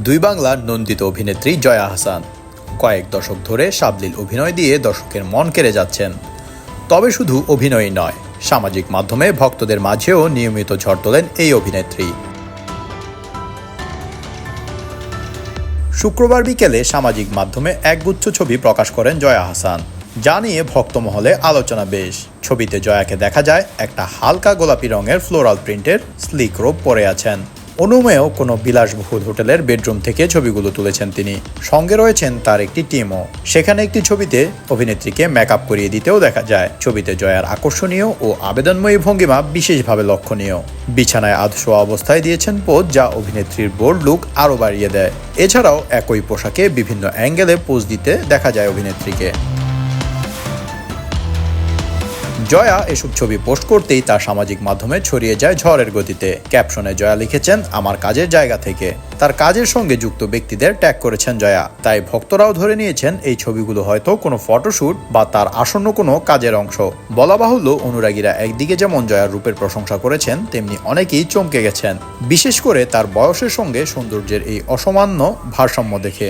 দুই বাংলার নন্দিত অভিনেত্রী জয়া হাসান। কয়েক দশক ধরে সাবলীল অভিনয় দিয়ে দর্শকের মন কেড়ে যাচ্ছেন। তবে শুধু অভিনয়ই নয়, সামাজিক মাধ্যমে ভক্তদের মাঝেও নিয়মিত ঝড় তোলেন এই অভিনেত্রী। শুক্রবার বিকেলে সামাজিক মাধ্যমে একগুচ্ছ ছবি প্রকাশ করেন জয়া হাসান। যা নিয়ে ভক্তমহলে আলোচনা বেশ। ছবিতে জয়াকে দেখা যায় একটা হালকা গোলাপি রঙের ফ্লোরাল প্রিন্টের স্লিক রোপ পরে আছেন। অনুমেয় কোনো বিলাসবহুল হোটেলের বেডরুম থেকে ছবিগুলো তুলেছেন তিনি। সঙ্গে রয়েছেন তার একটি টিমও। সেখানে একটি ছবিতে অভিনেত্রীকে মেকআপ করিয়ে দিতেও দেখা যায়। ছবিতে জয়ার আকর্ষণীয় ও আবেদনময়ী ভঙ্গিমা বিশেষভাবে লক্ষণীয়। বিছানায় আধশোয়া অবস্থায় দিয়েছেন পোজ যা অভিনেত্রীর বোল্ড লুক আরও বাড়িয়ে দেয়। এছাড়াও একই পোশাকে বিভিন্ন অ্যাঙ্গেলে পোজ দিতে দেখা যায় অভিনেত্রীকে। জয়া এসব ছবি পোস্ট করতেই তার সামাজিক মাধ্যমে ছড়িয়ে যায় ঝড়ের গতিতে। ক্যাপশনে জয়া লিখেছেন, আমার কাজের জায়গা থেকে। তার কাজের সঙ্গে যুক্ত ব্যক্তিদের ট্যাগ করেছেন জয়া। তাই ভক্তরাও ধরে নিয়েছেন, এই ছবিগুলো হয়তো কোনো ফটোশ্যুট বা তার আসন্ন কোনো কাজের অংশ। বলা বাহুল্য, অনুরাগীরা একদিকে যেমন জয়ার রূপের প্রশংসা করেছেন, তেমনি অনেকেই চমকে গেছেন। বিশেষ করে তার বয়সের সঙ্গে সৌন্দর্যের এই অসামান্য ভারসাম্য দেখে।